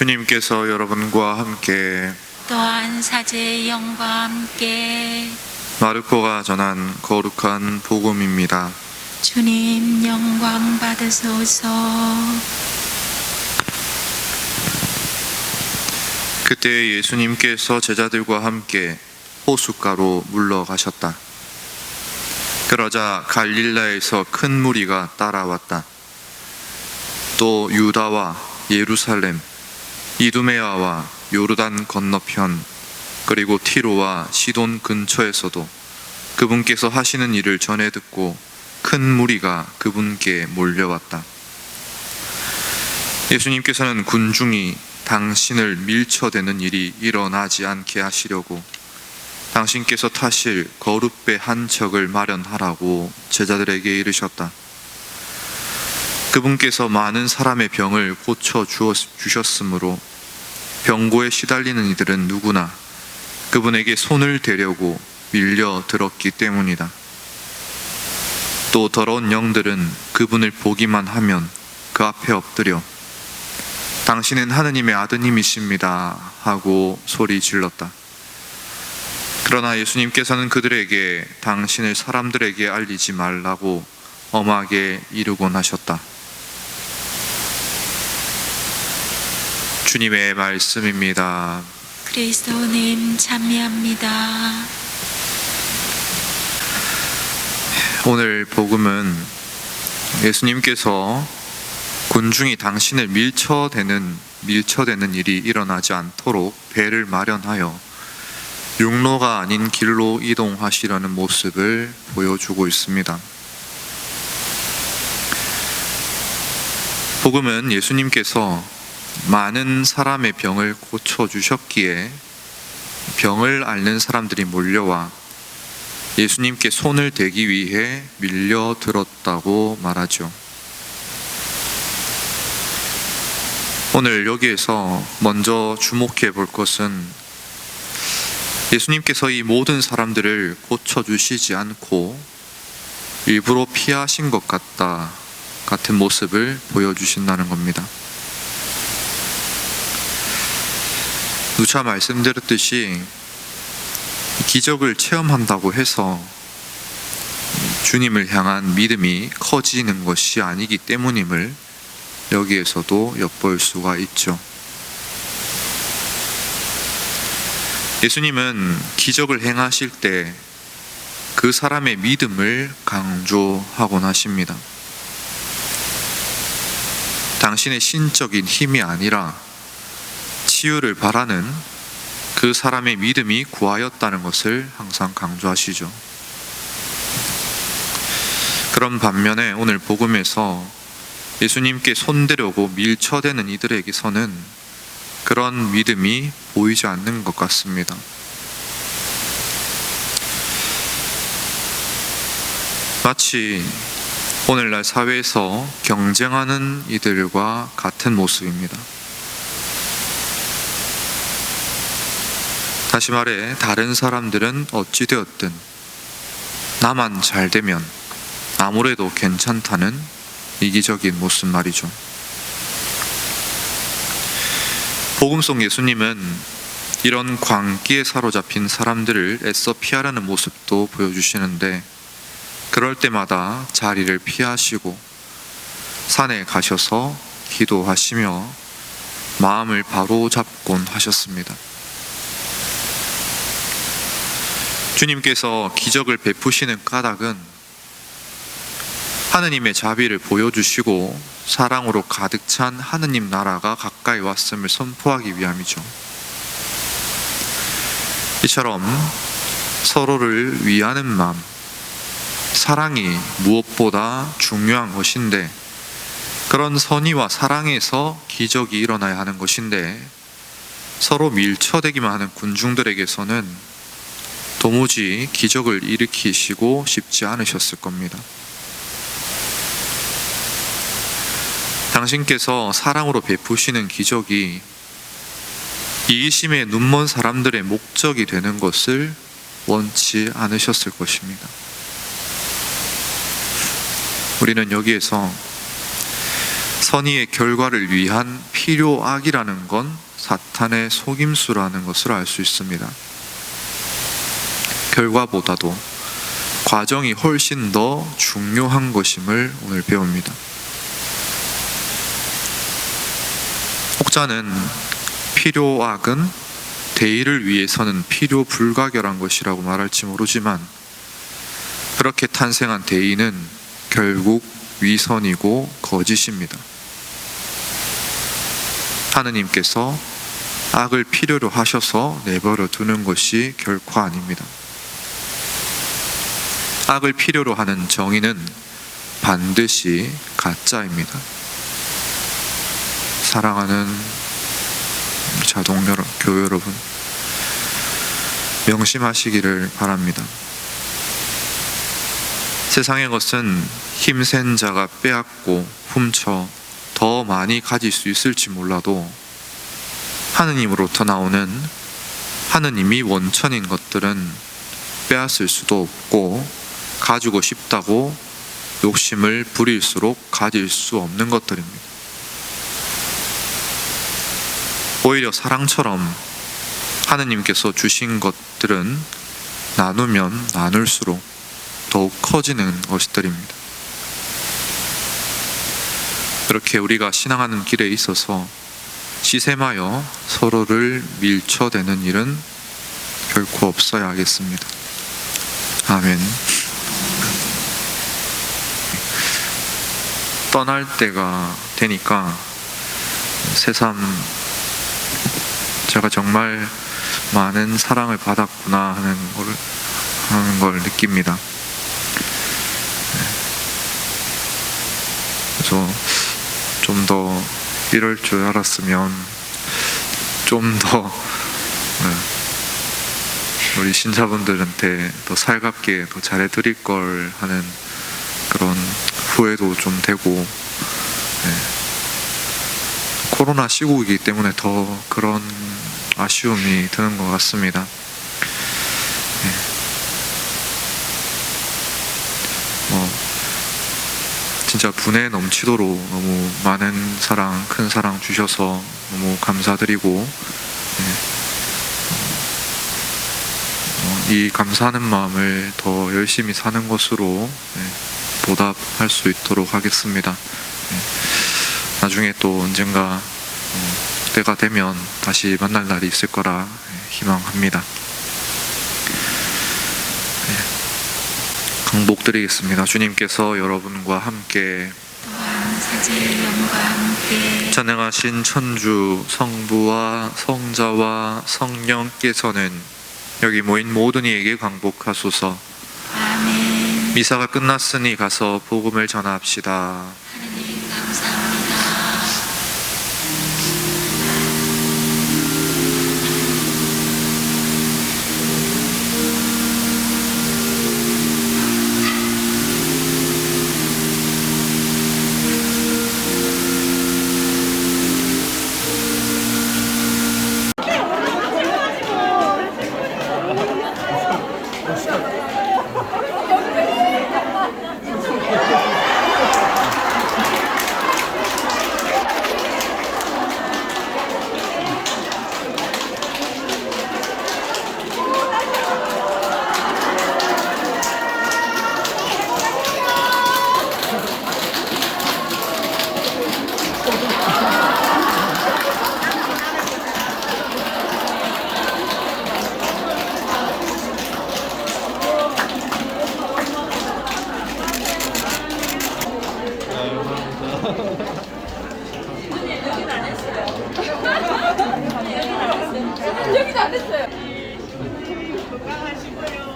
주님께서 여러분과 함께 또한 사제의 영과 함께 마르코가 전한 거룩한 복음입니다. 주님 영광 받으소서 그때 예수님께서 제자들과 함께 호숫가로 물러가셨다. 그러자 갈릴라에서 큰 무리가 따라왔다. 또 유다와 예루살렘, 이두메아와 요르단 건너편, 그리고 티로와 시돈 근처에서도 그분께서 하시는 일을 전해 듣고 큰 무리가 그분께 몰려왔다. 예수님께서는 군중이 당신을 밀쳐대는 일이 일어나지 않게 하시려고 당신께서 타실 거룻배 한 척을 마련하라고 제자들에게 이르셨다. 그분께서 많은 사람의 병을 고쳐 주셨으므로 병고에 시달리는 이들은 누구나 그분에게 손을 대려고 밀려 들었기 때문이다. 또 더러운 영들은 그분을 보기만 하면 그 앞에 엎드려 당신은 하느님의 아드님이십니다 하고 소리 질렀다. 그러나 예수님께서는 그들에게 당신을 사람들에게 알리지 말라고 엄하게 이르곤 하셨다. 주님의 말씀입니다. 그리스도님 참여합니다 오늘 복음은 예수님께서 군중이 당신을 밀쳐대는 밀쳐대는 일이 일어나지 않도록 배를 마련하여 육로가 아닌 길로 이동하시려는 모습을 보여주고 있습니다. 복음은 예수님께서 많은 사람의 병을 고쳐 주셨기에 병을 앓는 사람들이 몰려와 예수님께 손을 대기 위해 밀려 들었다고 말하죠. 오늘 여기에서 먼저 주목해 볼 것은 예수님께서 이 모든 사람들을 고쳐주시지 않고 일부러 피하신 것 같다 같은 모습을 보여주신다는 겁니다. 누차 말씀드렸듯이 기적을 체험한다고 해서 주님을 향한 믿음이 커지는 것이 아니기 때문임을 여기에서도 엿볼 수가 있죠. 예수님은 기적을 행하실 때 그 사람의 믿음을 강조하곤 하십니다. 당신의 신적인 힘이 아니라 치유를 바라는 그 사람의 믿음이 구하였다는 것을 항상 강조하시죠. 그런 반면에 오늘 복음에서 예수님께 손대려고 밀쳐대는 이들에게서는 그런 믿음이 보이지 않는 것 같습니다. 마치 오늘날 사회에서 경쟁하는 이들과 같은 모습입니다. 다시 말해, 다른 사람들은 어찌되었든 나만 잘 되면 아무래도 괜찮다는 이기적인 모습 말이죠. 복음 속 예수님은 이런 광기에 사로잡힌 사람들을 애써 피하려는 모습도 보여주시는데 그럴 때마다 자리를 피하시고 산에 가셔서 기도하시며 마음을 바로 잡곤 하셨습니다. 주님께서 기적을 베푸시는 까닭은 하느님의 자비를 보여주시고 사랑으로 가득 찬 하느님 나라가 가까이 왔음을 선포하기 위함이죠. 이처럼 서로를 위하는 마음, 사랑이 무엇보다 중요한 것인데 그런 선의와 사랑에서 기적이 일어나야 하는 것인데 서로 밀쳐대기만 하는 군중들에게서는 도무지 기적을 일으키시고 싶지 않으셨을 겁니다. 당신께서 사랑으로 베푸시는 기적이 이기심에 눈먼 사람들의 목적이 되는 것을 원치 않으셨을 것입니다. 우리는 여기에서 선의의 결과를 위한 필요악이라는 건 사탄의 속임수라는 것을 알 수 있습니다. 결과보다도 과정이 훨씬 더 중요한 것임을 오늘 배웁니다. 혹자는 필요악은 대의를 위해서는 필요 불가결한 것이라고 말할지 모르지만 그렇게 탄생한 대의는 결국 위선이고 거짓입니다. 하느님께서 악을 필요로 하셔서 내버려 두는 것이 결코 아닙니다. 악을 필요로 하는 정의는 반드시 가짜입니다. 사랑하는 자동 교회 여러분, 명심하시기를 바랍니다. 세상의 것은 힘센 자가 빼앗고 훔쳐 더 많이 가질 수 있을지 몰라도 하느님으로부터 나오는 하느님이 원천인 것들은 빼앗을 수도 없고 가지고 싶다고 욕심을 부릴수록 가질 수 없는 것들입니다. 오히려 사랑처럼 하느님께서 주신 것들은 나누면 나눌수록 더욱 커지는 것들입니다. 이렇게 우리가 신앙하는 길에 있어서 시샘하여 서로를 밀쳐대는 일은 결코 없어야 하겠습니다. 아멘. 떠날 때가 되니까 새삼 제가 정말 많은 사랑을 받았구나 하는 걸, 하는 걸 느낍니다. 네. 그래서 좀 더 이럴 줄 알았으면 좀 더 우리 신자분들한테 더 살갑게 더 잘해드릴 걸 하는 그런 후회도 좀 되고 네. 코로나 시국이기 때문에 더 그런 아쉬움이 드는 것 같습니다. 네. 뭐 진짜 분에 넘치도록 너무 많은 사랑, 큰 사랑 주셔서 너무 감사드리고 네. 어, 이 감사하는 마음을 더 열심히 사는 것으로 네, 보답할 수 있도록 하겠습니다. 네. 나중에 또 언젠가 어, 때가 되면 다시 만날 날이 있을 거라 네, 희망합니다. 네. 강복 드리겠습니다. 주님께서 여러분과 함께 전능하신 천주 성부와 성자와 성령께서는 여기 모인 모든 이에게 강복하소서. 미사가 끝났으니 가서 복음을 전합시다. 안 됐어요. 건강하시고요.